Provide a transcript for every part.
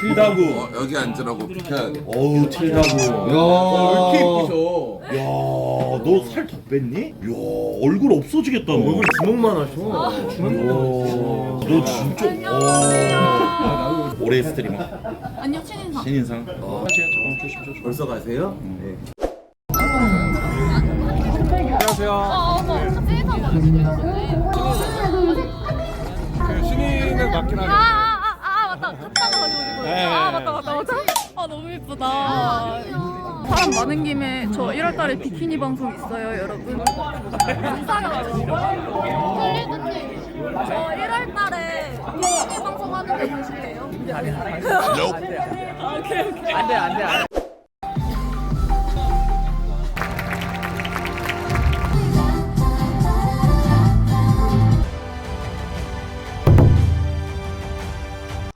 틸다구. 어, 여기 앉으라고 비켜야 돼. 어우 틸다구. 야, 이렇게 예쁘셔. 야, 너 살 더 뺐니? 야, 얼굴 없어지겠다 너. 얼굴 주먹만 하셔. 야, 너 진짜. 와. 올해 스트리머 안녕 신인상. 신인상. 어, 어, 조심 조심. 벌써 가세요? 네. 어, 어머, 신인상 맞으시네. 신인은 맞긴 아, 하죠. 아, 아, 아, 맞다. 아, 맞다, 맞다, 맞다. 아, 너무 예쁘다. 사람 많은 김에 저 1월달에 비키니 방송 있어요, 여러분. 저 1월달에 비키니 방송 하는데 보실래요? 오케이. 안돼 안돼 안돼.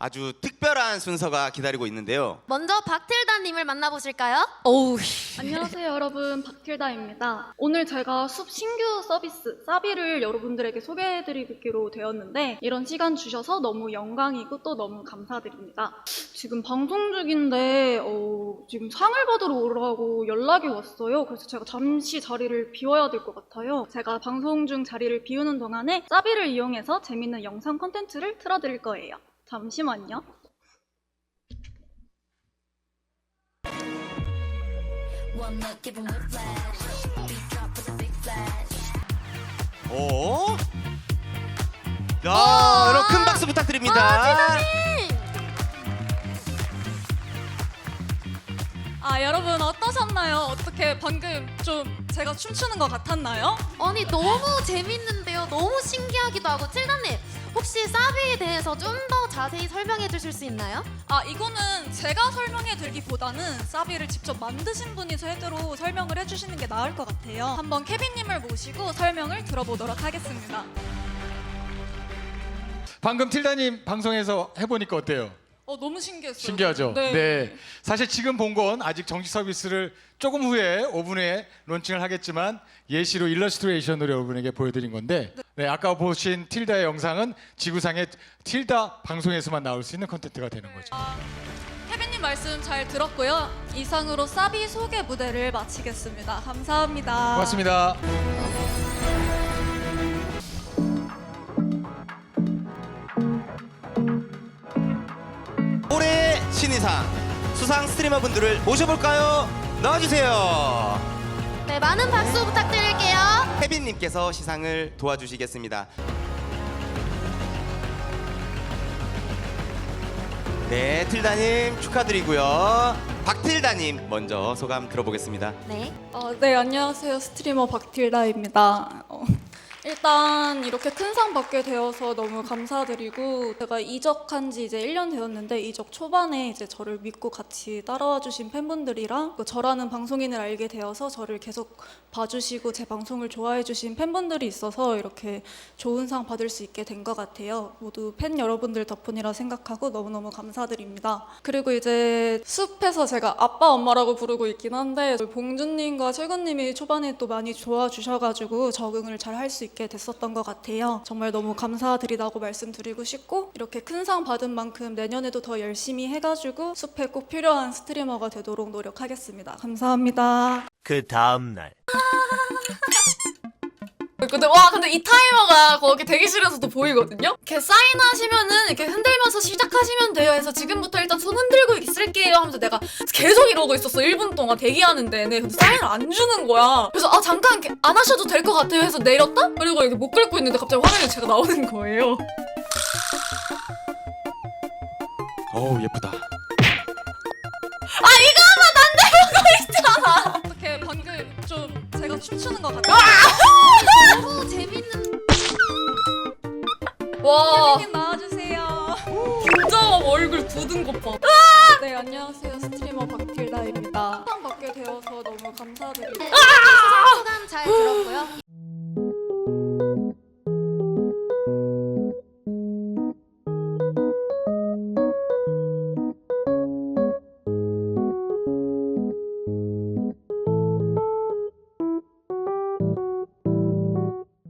아주 특별한 순서가 기다리고 있는데요. 먼저 박틸다님을 만나보실까요? 어우, 안녕하세요 여러분. 박틸다입니다. 오늘 제가 숲 신규 서비스 사비를 여러분들에게 소개해드리기로 되었는데 이런 시간 주셔서 너무 영광이고 또 너무 감사드립니다. 지금 방송 중인데 어, 지금 상을 받으러 오라고 연락이 왔어요. 그래서 제가 잠시 자리를 비워야 될 것 같아요. 제가 방송 중 자리를 비우는 동안에 사비를 이용해서 재밌는 영상 콘텐츠를 틀어드릴 거예요 잠시만요 오. 야, 여러분 큰 박수 부탁드립니다. 아, 여러분 어떠셨나요? 어떻게 방금 좀 제가 춤추는 것 같았나요? 아니 너무 재밌는데요. 너무 신기하기도 하고 틸다님 혹시 사비에 대해서 좀 더 자세히 설명해 주실 수 있나요? 아 이거는 제가 설명해 드리기보다는 사비를 직접 만드신 분이 제대로 설명을 해주시는 게 나을 것 같아요. 한번 케빈님을 모시고 설명을 들어보도록 하겠습니다. 방금 틸다님 방송에서 해보니까 어때요? 어 너무 신기했어요. 신기하죠? 네. 사실 지금 본 건 아직 정식 서비스를 조금 후에 5분 후에 론칭을 하겠지만 예시로 일러스트레이션으로 여러분에게 보여드린 건데 네, 아까 보신 틸다의 영상은 지구상의 틸다 방송에서만 나올 수 있는 컨텐츠가 되는 거죠. 케빈님 말씀 잘 들었고요. 이상으로 사비 소개 무대를 마치겠습니다. 감사합니다. 고맙습니다. 신인상 수상 스트리머 분들을 모셔볼까요? 나와주세요. 네 많은 박수 부탁드릴게요. 혜빈님께서 시상을 도와주시겠습니다. 네, 틸다님 축하드리고요. 박틸다님 먼저 소감 들어보겠습니다. 네. 어, 네, 안녕하세요. 스트리머 박틸다입니다. 어, 일단 이렇게 큰 상 받게 되어서 너무 감사드리고 제가 이적한 지 이제 1년 되었는데 이적 초반에 이제 저를 믿고 같이 따라와 주신 팬분들이랑 그 저라는 방송인을 알게 되어서 저를 계속 봐주시고 제 방송을 좋아해 주신 팬분들이 있어서 이렇게 좋은 상 받을 수 있게 된 것 같아요. 모두 팬 여러분들 덕분이라 생각하고 너무너무 감사드립니다. 그리고 이제 숲에서 제가 아빠 엄마라고 부르고 있긴 한데 봉준님과 철근님이 초반에 또 많이 도와주셔가지고 적응을 잘 할 수 있게 됐었던 것 같아요. 정말 너무 감사드리다고 말씀드리고 싶고 이렇게 큰 상 받은 만큼 내년에도 더 열심히 해가지고 숲에 꼭 필요한 스트리머가 되도록 노력하겠습니다. 감사합니다. 그 다음 날 근데 와 근데 이 타이머가 거기 대기실에서도 보이거든요. 이렇게 사인하시면은 이렇게 흔들면서 시작하시면 돼요. 해서 지금부터 일단 손 흔들고 있을게요 하면서 내가 계속 이러고 있었어 1분 동안 대기하는 데 네. 근데 사인을 안 주는 거야. 그래서 아 잠깐 안 하셔도 될 것 같아요 해서 내렸다. 그리고 이렇게 못 긁고 있는데 갑자기 화면에 제가 나오는 거예요. 어우 예쁘다. 아 이거 하면 안 되고 있잖아. 어떻게 방금 좀 제가 춤추는 것 같아요? 너무 재밌는. 와 케빈님 나와주세요. 진짜 얼굴 굳은 것 봐. 네, 안녕하세요. 스트리머 박틸다입니다. 상 받게 되어서 너무 감사드리고 소감 잘 들었고요.